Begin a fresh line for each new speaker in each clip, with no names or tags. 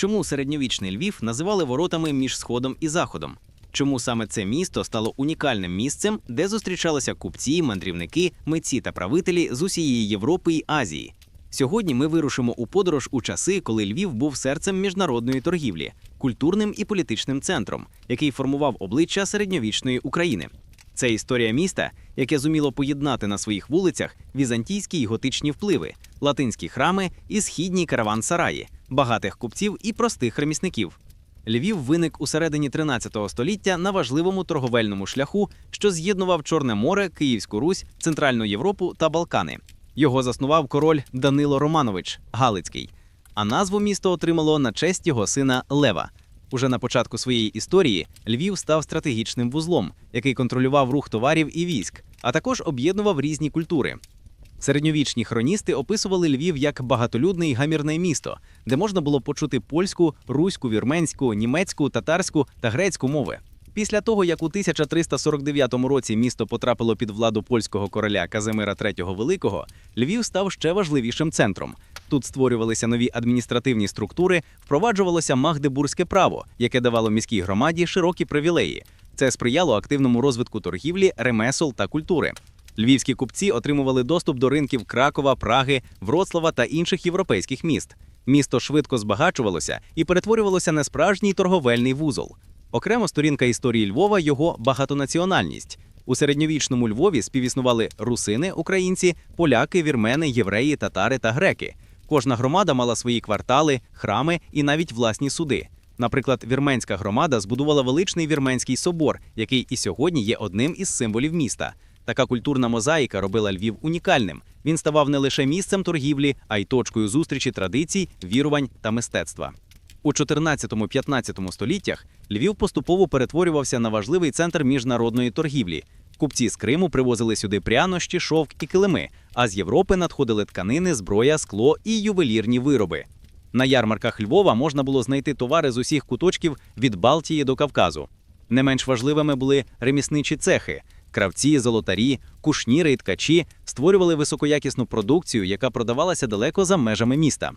Чому середньовічний Львів називали воротами між Сходом і Заходом? Чому саме це місто стало унікальним місцем, де зустрічалися купці, мандрівники, митці та правителі з усієї Європи і Азії? Сьогодні ми вирушимо у подорож у часи, коли Львів був серцем міжнародної торгівлі, культурним і політичним центром, який формував обличчя середньовічної України. Це історія міста, яке зуміло поєднати на своїх вулицях візантійські й готичні впливи, латинські храми і східні караван-сараї, багатих купців і простих ремісників. Львів виник у середині 13 століття на важливому торговельному шляху, що з'єднував Чорне море, Київську Русь, Центральну Європу та Балкани. Його заснував король Данило Романович Галицький, а назву місто отримало на честь його сина Лева. Уже на початку своєї історії Львів став стратегічним вузлом, який контролював рух товарів і військ, а також об'єднував різні культури. Середньовічні хроністи описували Львів як багатолюдне і гамірне місто, де можна було почути польську, руську, вірменську, німецьку, татарську та грецьку мови. Після того, як у 1349 році місто потрапило під владу польського короля Казимира III Великого, Львів став ще важливішим центром. Тут створювалися нові адміністративні структури, впроваджувалося магдебурзьке право, яке давало міській громаді широкі привілеї. Це сприяло активному розвитку торгівлі, ремесел та культури. Львівські купці отримували доступ до ринків Кракова, Праги, Вроцлава та інших європейських міст. Місто швидко збагачувалося і перетворювалося на справжній торговельний вузол. Окремо сторінка історії Львова його багатонаціональність. У середньовічному Львові співіснували русини, українці, поляки, вірмени, євреї, татари та греки. Кожна громада мала свої квартали, храми і навіть власні суди. Наприклад, вірменська громада збудувала величний вірменський собор, який і сьогодні є одним із символів міста. Така культурна мозаїка робила Львів унікальним. Він ставав не лише місцем торгівлі, а й точкою зустрічі традицій, вірувань та мистецтва. У 14-15 століттях Львів поступово перетворювався на важливий центр міжнародної торгівлі. Купці з Криму привозили сюди прянощі, шовк і килими, а з Європи надходили тканини, зброя, скло і ювелірні вироби. На ярмарках Львова можна було знайти товари з усіх куточків від Балтії до Кавказу. Не менш важливими були ремісничі цехи. Кравці, золотарі, кушніри і ткачі створювали високоякісну продукцію, яка продавалася далеко за межами міста.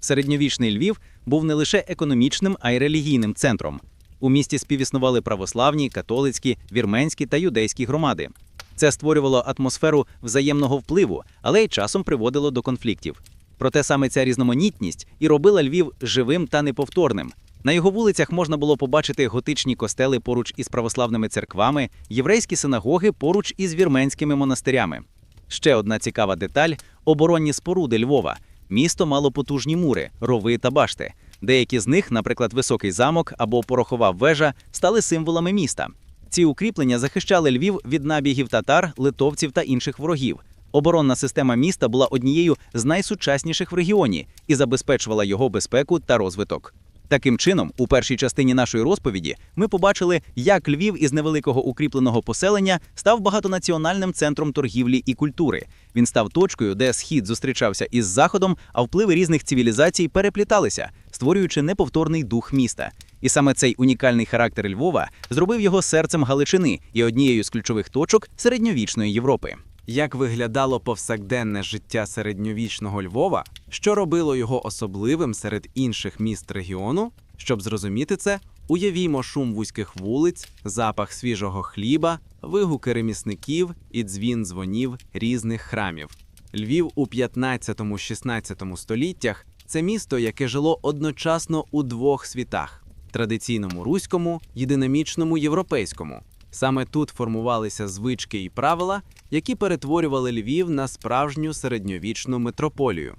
Середньовічний Львів був не лише економічним, а й релігійним центром. У місті співіснували православні, католицькі, вірменські та юдейські громади. Це створювало атмосферу взаємного впливу, але й часом приводило до конфліктів. Проте саме ця різноманітність і робила Львів живим та неповторним. На його вулицях можна було побачити готичні костели поруч із православними церквами, єврейські синагоги поруч із вірменськими монастирями. Ще одна цікава деталь оборонні споруди Львова. Місто мало потужні мури, рови та башти. Деякі з них, наприклад, високий замок або порохова вежа, стали символами міста. Ці укріплення захищали Львів від набігів татар, литовців та інших ворогів. Оборонна система міста була однією з найсучасніших в регіоні і забезпечувала його безпеку та розвиток. Таким чином, у першій частині нашої розповіді ми побачили, як Львів із невеликого укріпленого поселення став багатонаціональним центром торгівлі і культури. Він став точкою, де схід зустрічався із заходом, а впливи різних цивілізацій перепліталися, створюючи неповторний дух міста. І саме цей унікальний характер Львова зробив його серцем Галичини і однією з ключових точок середньовічної Європи.
Як виглядало повсякденне життя середньовічного Львова, що робило його особливим серед інших міст регіону? Щоб зрозуміти це, уявімо шум вузьких вулиць, запах свіжого хліба, вигуки ремісників і дзвін дзвонів різних храмів. Львів у 15-16 століттях це місто, яке жило одночасно у двох світах: традиційному руському і динамічному європейському. Саме тут формувалися звички і правила, які перетворювали Львів на справжню середньовічну метрополію.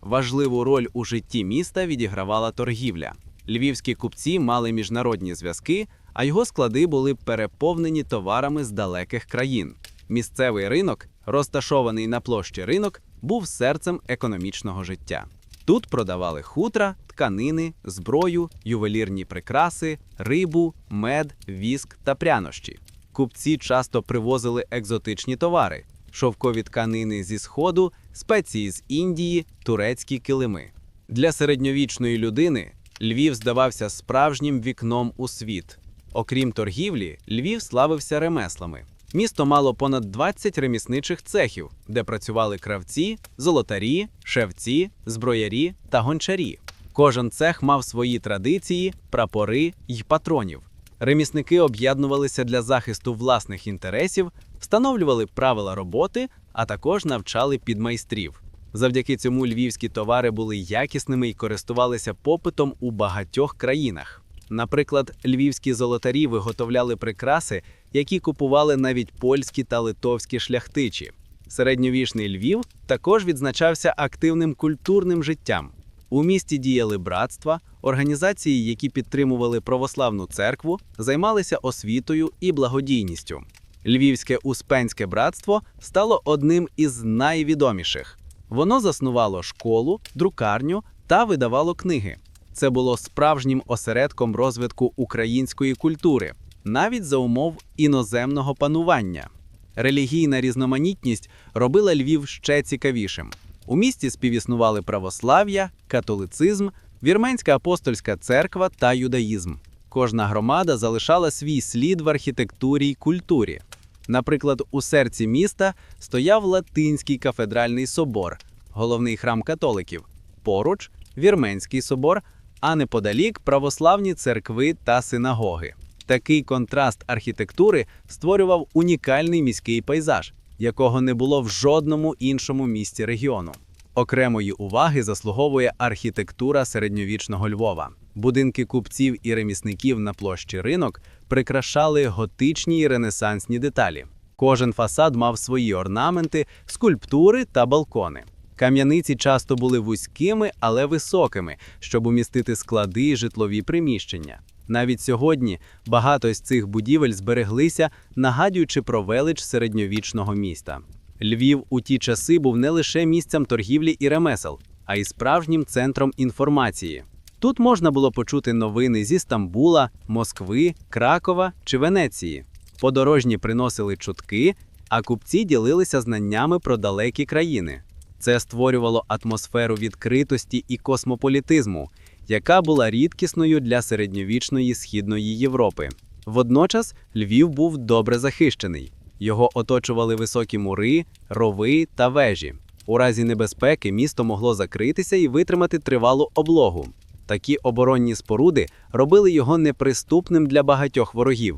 Важливу роль у житті міста відігравала торгівля. Львівські купці мали міжнародні зв'язки, а його склади були переповнені товарами з далеких країн. Місцевий ринок, розташований на площі ринок, був серцем економічного життя. Тут продавали хутра, тканини, зброю, ювелірні прикраси, рибу, мед, віск та прянощі. Купці часто привозили екзотичні товари: шовкові тканини зі сходу, спеції з Індії, турецькі килими. Для середньовічної людини Львів здавався справжнім вікном у світ. Окрім торгівлі, Львів славився ремеслами. Місто мало понад 20 ремісничих цехів, де працювали кравці, золотарі, шевці, зброярі та гончарі.
Кожен цех мав свої традиції, прапори й патронів. Ремісники об'єднувалися для захисту власних інтересів, встановлювали правила роботи, а також навчали підмайстрів. Завдяки цьому львівські товари були якісними і користувалися попитом у багатьох країнах. Наприклад, львівські золотарі виготовляли прикраси, які купували навіть польські та литовські шляхтичі. Середньовічний Львів також відзначався активним культурним життям. У місті діяли братства, організації, які підтримували православну церкву, займалися освітою і благодійністю. Львівське Успенське братство стало одним із найвідоміших. Воно заснувало школу, друкарню та видавало книги. Це було справжнім осередком розвитку української культури, навіть за умов іноземного панування. Релігійна різноманітність робила Львів ще цікавішим. У місті співіснували православ'я, католицизм, вірменська апостольська церква та юдаїзм. Кожна громада залишала свій слід в архітектурі й культурі. Наприклад, у серці міста стояв Латинський кафедральний собор, головний храм католиків, поруч Вірменський собор, а неподалік православні церкви та синагоги. Такий контраст архітектури створював унікальний міський пейзаж, якого не було в жодному іншому місті регіону. Окремої уваги заслуговує архітектура середньовічного Львова. Будинки купців і ремісників на площі ринок прикрашали готичні й ренесансні деталі. Кожен фасад мав свої орнаменти, скульптури та балкони. Кам'яниці часто були вузькими, але високими, щоб умістити склади й житлові приміщення. Навіть сьогодні багато з цих будівель збереглися, нагадуючи про велич середньовічного міста. Львів у ті часи був не лише місцем торгівлі і ремесел, а й справжнім центром інформації. Тут можна було почути новини зі Стамбула, Москви, Кракова чи Венеції. Подорожні приносили чутки, а купці ділилися знаннями про далекі країни. Це створювало атмосферу відкритості і космополітизму, яка була рідкісною для середньовічної східної Європи. Водночас Львів був добре захищений. Його оточували високі мури, рови та вежі. У разі небезпеки місто могло закритися і витримати тривалу облогу. Такі оборонні споруди робили його неприступним для багатьох ворогів.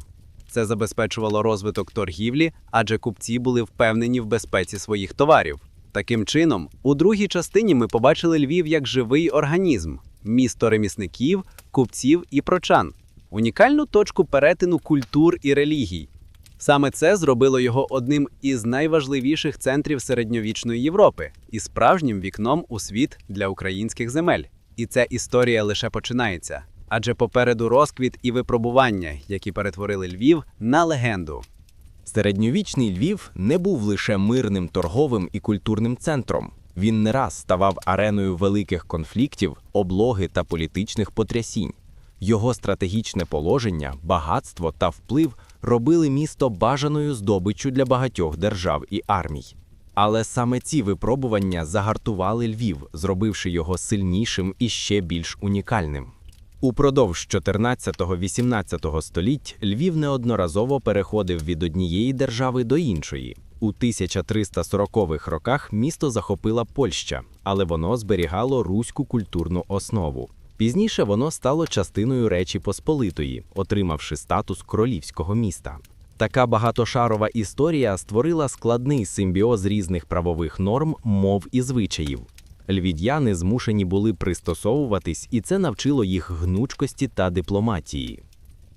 Це забезпечувало розвиток торгівлі, адже купці були впевнені в безпеці своїх товарів. Таким чином, у другій частині ми побачили Львів як живий організм, місто ремісників, купців і прочан, унікальну точку перетину культур і релігій. Саме це зробило його одним із найважливіших центрів середньовічної Європи і справжнім вікном у світ для українських земель. І ця історія лише починається, адже попереду розквіт і випробування, які перетворили Львів на легенду.
Середньовічний Львів не був лише мирним торговим і культурним центром. Він не раз ставав ареною великих конфліктів, облоги та політичних потрясінь. Його стратегічне положення, багатство та вплив робили місто бажаною здобиччю для багатьох держав і армій. Але саме ці випробування загартували Львів, зробивши його сильнішим і ще більш унікальним. Упродовж 14-18 століть Львів неодноразово переходив від однієї держави до іншої. У 1340-х роках місто захопила Польща, але воно зберігало руську культурну основу. Пізніше воно стало частиною Речі Посполитої, отримавши статус королівського міста. Така багатошарова історія створила складний симбіоз різних правових норм, мов і звичаїв. Львів'яни змушені були пристосовуватись, і це навчило їх гнучкості та дипломатії.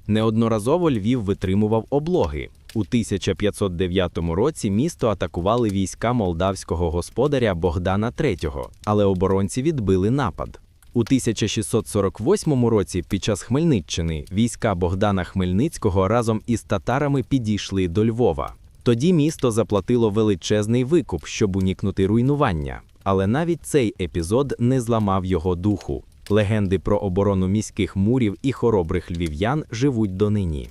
Неодноразово Львів витримував облоги. У 1509 році місто атакували війська молдавського господаря Богдана III, але оборонці відбили напад. У 1648 році під час Хмельниччини війська Богдана Хмельницького разом із татарами підійшли до Львова. Тоді місто заплатило величезний викуп, щоб уникнути руйнування. Але навіть цей епізод не зламав його духу. Легенди про оборону міських мурів і хоробрих львів'ян живуть донині.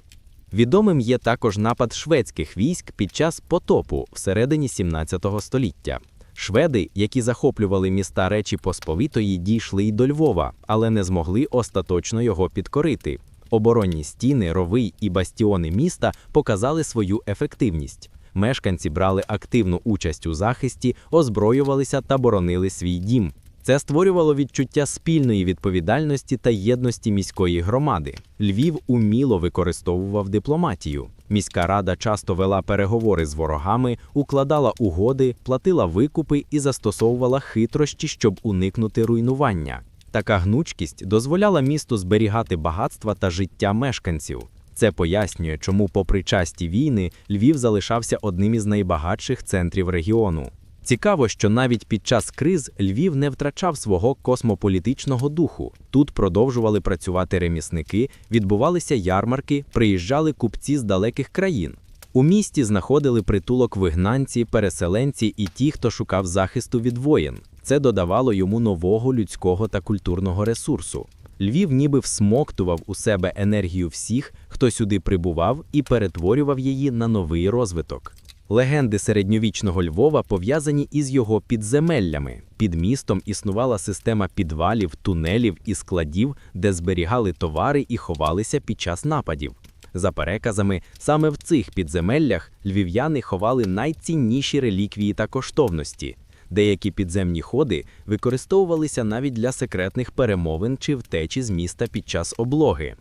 Відомим є також напад шведських військ під час потопу всередині 17 століття. Шведи, які захоплювали міста Речі Посполитої, дійшли й до Львова, але не змогли остаточно його підкорити. Оборонні стіни, рови і бастіони міста показали свою ефективність. Мешканці брали активну участь у захисті, озброювалися та боронили свій дім.
Це створювало відчуття спільної відповідальності та єдності міської громади. Львів уміло використовував дипломатію. Міська рада часто вела переговори з ворогами, укладала угоди, платила викупи і застосовувала хитрощі, щоб уникнути руйнування. Така гнучкість дозволяла місту зберігати багатства та життя мешканців. Це пояснює, чому, попри часті війни, Львів залишався одним із найбагатших центрів регіону. Цікаво, що навіть під час криз Львів не втрачав свого космополітичного духу. Тут продовжували працювати ремісники, відбувалися ярмарки, приїжджали купці з далеких країн. У місті знаходили притулок вигнанці, переселенці і ті, хто шукав захисту від воєн. Це додавало йому нового людського та культурного ресурсу. Львів ніби всмоктував у себе енергію всіх, хто сюди прибував, і перетворював її на новий розвиток. Легенди середньовічного Львова пов'язані із його підземеллями. Під містом існувала система підвалів, тунелів і складів, де зберігали товари і ховалися під час нападів. За переказами, саме в цих підземеллях львів'яни ховали найцінніші реліквії та коштовності. Деякі підземні ходи використовувалися навіть для секретних перемовин чи втечі з міста під час облоги.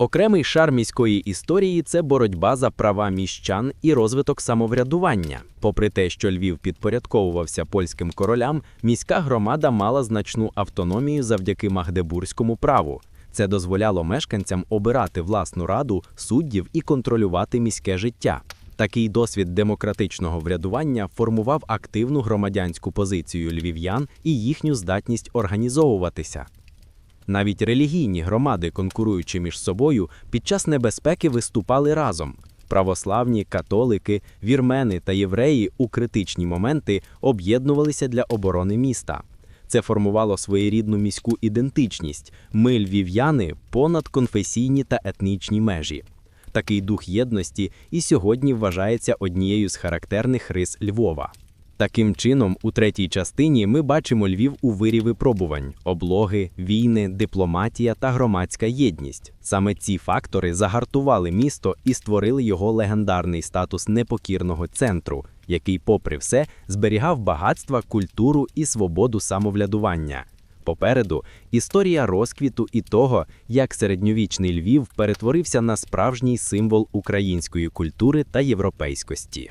Окремий шар міської історії це боротьба за права міщан і розвиток самоврядування. Попри те, що Львів підпорядковувався польським королям, міська громада мала значну автономію завдяки магдебурзькому праву. Це дозволяло мешканцям обирати власну раду, суддів і контролювати міське життя. Такий досвід демократичного врядування формував активну громадянську позицію львів'ян і їхню здатність організовуватися. Навіть релігійні громади, конкуруючи між собою, під час небезпеки виступали разом. Православні, католики, вірмени та євреї у критичні моменти об'єднувалися для оборони міста. Це формувало своєрідну міську ідентичність. Ми, львів'яни, понад конфесійні та етнічні межі. Такий дух єдності і сьогодні вважається однією з характерних рис Львова. Таким чином, у третій частині ми бачимо Львів у вирі випробувань: облоги, війни, дипломатія та громадська єдність. Саме ці фактори загартували місто і створили його легендарний статус непокірного центру, який, попри все, зберігав багатства, культуру і свободу самовлядування. Попереду історія розквіту і того, як середньовічний Львів перетворився на справжній символ української культури та європейськості.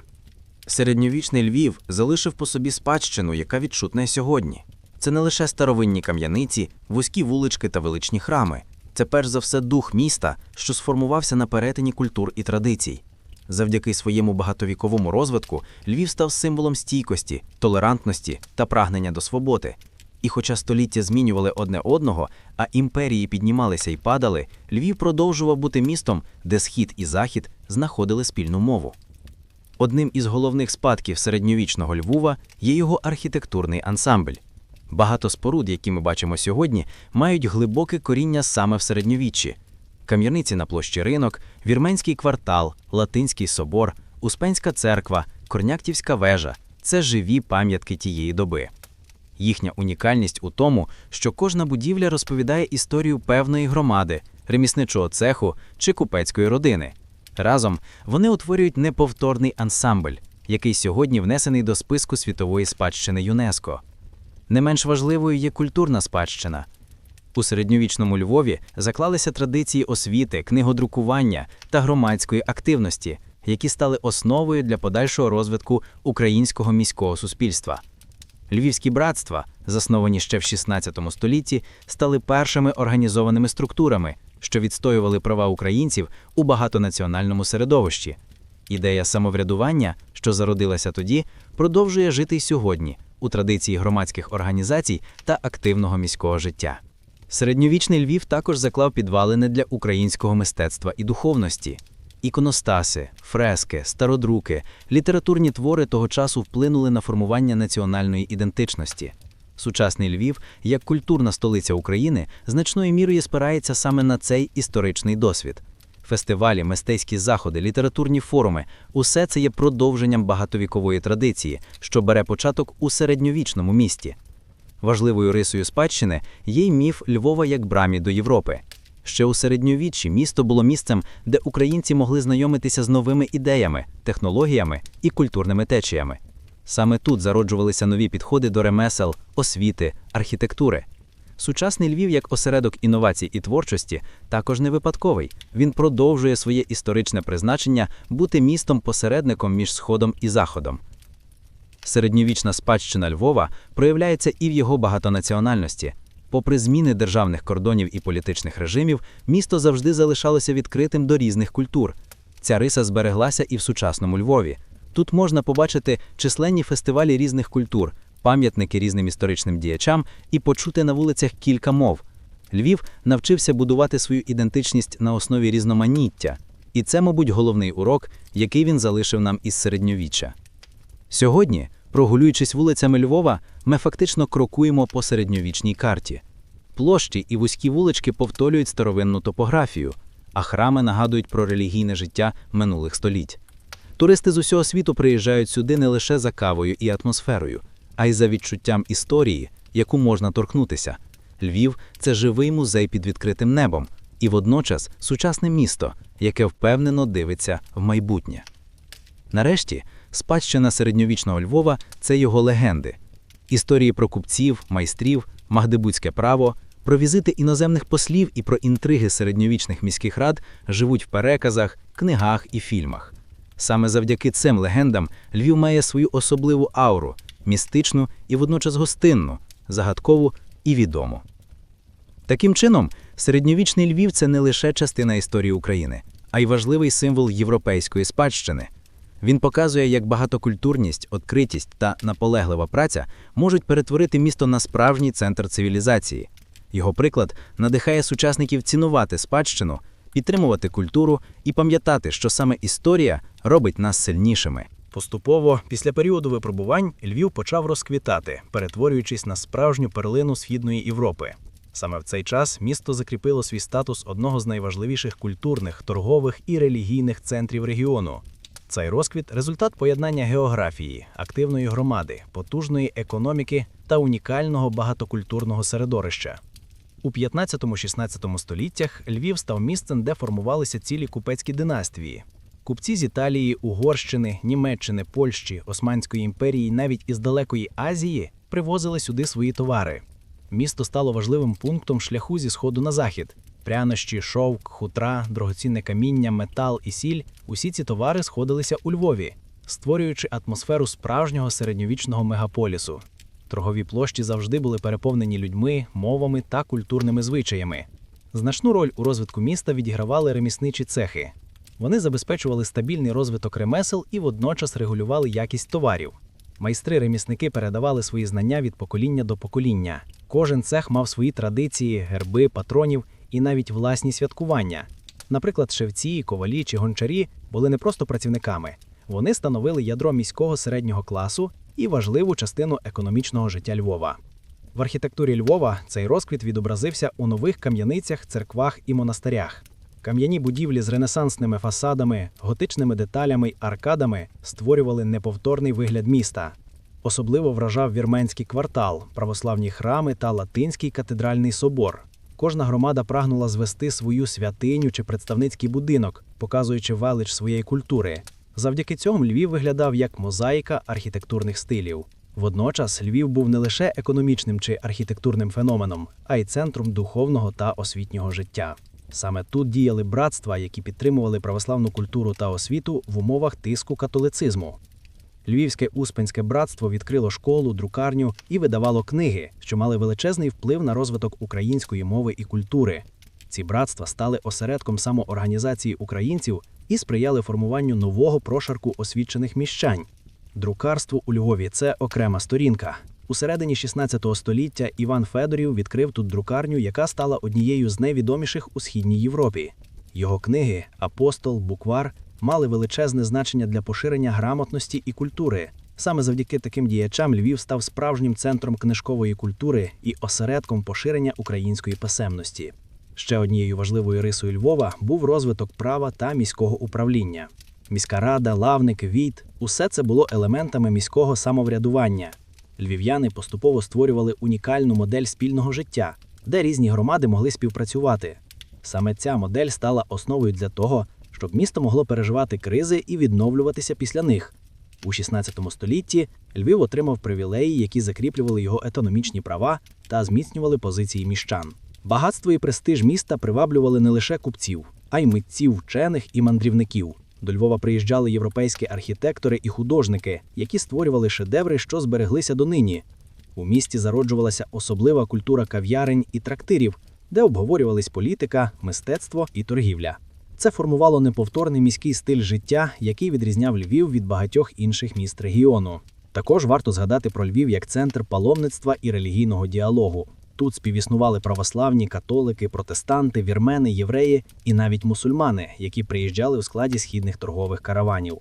Середньовічний Львів залишив по собі спадщину, яка відчутна сьогодні. Це не лише старовинні кам'яниці, вузькі вулички та величні храми. Це перш за все дух міста, що сформувався на перетині культур і традицій. Завдяки своєму багатовіковому розвитку Львів став символом стійкості, толерантності та прагнення до свободи. І хоча століття змінювали одне одного, а імперії піднімалися і падали, Львів продовжував бути містом, де схід і захід знаходили спільну мову. Одним із головних спадків середньовічного Львова є його архітектурний ансамбль. Багато споруд, які ми бачимо сьогодні, мають глибоке коріння саме в середньовіччі. Кам'яниці на площі ринок, вірменський квартал, Латинський собор, Успенська церква, Корняктівська вежа це живі пам'ятки тієї доби. Їхня унікальність у тому, що кожна будівля розповідає історію певної громади, ремісничого цеху чи купецької родини. Разом вони утворюють неповторний ансамбль, який сьогодні внесений до списку світової спадщини ЮНЕСКО. Не менш важливою є культурна спадщина. У середньовічному Львові заклалися традиції освіти, книгодрукування та громадської активності, які стали основою для подальшого розвитку українського міського суспільства. Львівські братства, засновані ще в 16 столітті, стали першими організованими структурами, що відстоювали права українців у багатонаціональному середовищі. Ідея самоврядування, що зародилася тоді, продовжує жити й сьогодні у традиції громадських організацій та активного міського життя. Середньовічний Львів також заклав підвалини для українського мистецтва і духовності. Іконостаси, фрески, стародруки, літературні твори того часу вплинули на формування національної ідентичності. Сучасний Львів, як культурна столиця України, значною мірою спирається саме на цей історичний досвід. Фестивалі, мистецькі заходи, літературні форуми усе це є продовженням багатовікової традиції, що бере початок у середньовічному місті. Важливою рисою спадщини є й міф Львова як брамі до Європи. Ще у середньовіччі місто було місцем, де українці могли знайомитися з новими ідеями, технологіями і культурними течіями.
Саме тут зароджувалися нові підходи до ремесел, освіти, архітектури. Сучасний Львів як осередок інновацій і творчості також не випадковий. Він продовжує своє історичне призначення бути містом-посередником між Сходом і Заходом. Середньовічна спадщина Львова проявляється і в його багатонаціональності. Попри зміни державних кордонів і політичних режимів, місто завжди залишалося відкритим до різних культур. Ця риса збереглася і в сучасному Львові. Тут можна побачити численні фестивалі різних культур, пам'ятники різним історичним діячам і почути на вулицях кілька мов. Львів навчився будувати свою ідентичність на основі різноманіття, і це, мабуть, головний урок, який він залишив нам із середньовіччя. Сьогодні, прогулюючись вулицями Львова, ми фактично крокуємо по середньовічній карті. Площі і вузькі вулички повторюють старовинну топографію, а храми нагадують про релігійне життя минулих століть. Туристи з усього світу приїжджають сюди не лише за кавою і атмосферою, а й за відчуттям історії, яку можна торкнутися. Львів це живий музей під відкритим небом, і водночас сучасне місто, яке впевнено дивиться в майбутнє. Нарешті, спадщина середньовічного Львова це його легенди. Історії про купців, майстрів, магдебудське право, про візити іноземних послів і про інтриги середньовічних міських рад живуть в переказах, книгах і фільмах. Саме завдяки цим легендам Львів має свою особливу ауру, містичну і водночас гостинну, загадкову і відому. Таким чином, середньовічний Львів це не лише частина історії України, а й важливий символ європейської спадщини. Він показує, як багатокультурність, відкритість та наполеглива праця можуть перетворити місто на справжній центр цивілізації. Його приклад надихає сучасників цінувати спадщину, підтримувати культуру і пам'ятати, що саме історія робить нас сильнішими.
Поступово, після періоду випробувань, Львів почав розквітати, перетворюючись на справжню перлину Східної Європи. Саме в цей час місто закріпило свій статус одного з найважливіших культурних, торгових і релігійних центрів регіону. Цей розквіт результат поєднання географії, активної громади, потужної економіки та унікального багатокультурного середовища. У 15-16 століттях Львів став місцем, де формувалися цілі купецькі династії. Купці з Італії, Угорщини, Німеччини, Польщі, Османської імперії, навіть із далекої Азії привозили сюди свої товари. Місто стало важливим пунктом шляху зі сходу на захід. Прянощі, шовк, хутра, дорогоцінне каміння, метал і сіль усі ці товари сходилися у Львові, створюючи атмосферу справжнього середньовічного мегаполісу. Торгові площі завжди були переповнені людьми, мовами та культурними звичаями. Значну роль у розвитку міста відігравали ремісничі цехи. Вони забезпечували стабільний розвиток ремесел і водночас регулювали якість товарів. Майстри-ремісники передавали свої знання від покоління до покоління. Кожен цех мав свої традиції, герби, патронів і навіть власні святкування. Наприклад, шевці, ковалі чи гончарі були не просто працівниками, вони становили ядро міського середнього класу і важливу частину економічного життя Львова. В архітектурі Львова цей розквіт відобразився у нових кам'яницях, церквах і монастирях. Кам'яні будівлі з ренесансними фасадами, готичними деталями й аркадами створювали неповторний вигляд міста. Особливо вражав вірменський квартал, православні храми та латинський катедральний собор. Кожна громада прагнула звести свою святиню чи представницький будинок, показуючи велич своєї культури. Завдяки цьому Львів виглядав як мозаїка архітектурних стилів. Водночас Львів був не лише економічним чи архітектурним феноменом, а й центром духовного та освітнього життя. Саме тут діяли братства, які підтримували православну культуру та освіту в умовах тиску католицизму. Львівське Успенське братство відкрило школу, друкарню і видавало книги, що мали величезний вплив на розвиток української мови і культури. Ці братства стали осередком самоорганізації українців і сприяли формуванню нового прошарку освічених міщань. Друкарство у Львові це окрема сторінка. У середині 16 століття Іван Федорів відкрив тут друкарню, яка стала однією з найвідоміших у східній Європі. Його книги Апостол, Буквар мали величезне значення для поширення грамотності і культури. Саме завдяки таким діячам Львів став справжнім центром книжкової культури і осередком поширення української писемності. Ще однією важливою рисою Львова був розвиток права та міського управління. Міська рада, лавник, війт усе це було елементами міського самоврядування. Львів'яни поступово створювали унікальну модель спільного життя, де різні громади могли співпрацювати. Саме ця модель стала основою для того, щоб місто могло переживати кризи і відновлюватися після них. У 16 столітті Львів отримав привілеї, які закріплювали його економічні права та зміцнювали позиції міщан. Багатство і престиж міста приваблювали не лише купців, а й митців, вчених і мандрівників. До Львова приїжджали європейські архітектори і художники, які створювали шедеври, що збереглися донині. У місті зароджувалася особлива культура кав'ярень і трактирів, де обговорювались політика, мистецтво і торгівля. Це формувало неповторний міський стиль життя, який відрізняв Львів від багатьох інших міст регіону. Також варто згадати про Львів як центр паломництва і релігійного діалогу. Тут співіснували православні, католики, протестанти, вірмени, євреї і навіть мусульмани, які приїжджали у складі східних торгових караванів.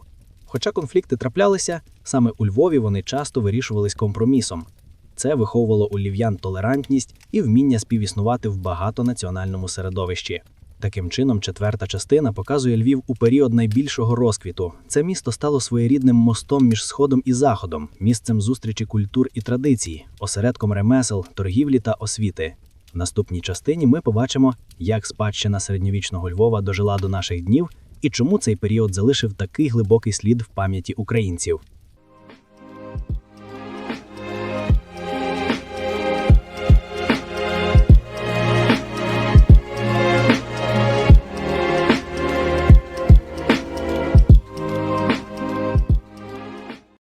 Хоча конфлікти траплялися, саме у Львові вони часто вирішувались компромісом. Це виховувало у львів'ян толерантність і вміння співіснувати в багатонаціональному середовищі. Таким чином, четверта частина показує Львів у період найбільшого розквіту. Це місто стало своєрідним мостом між сходом і заходом, місцем зустрічі культур і традицій, осередком ремесел, торгівлі та освіти. В наступній частині ми побачимо, як спадщина середньовічного Львова дожила до наших днів і чому цей період залишив такий глибокий слід в пам'яті українців.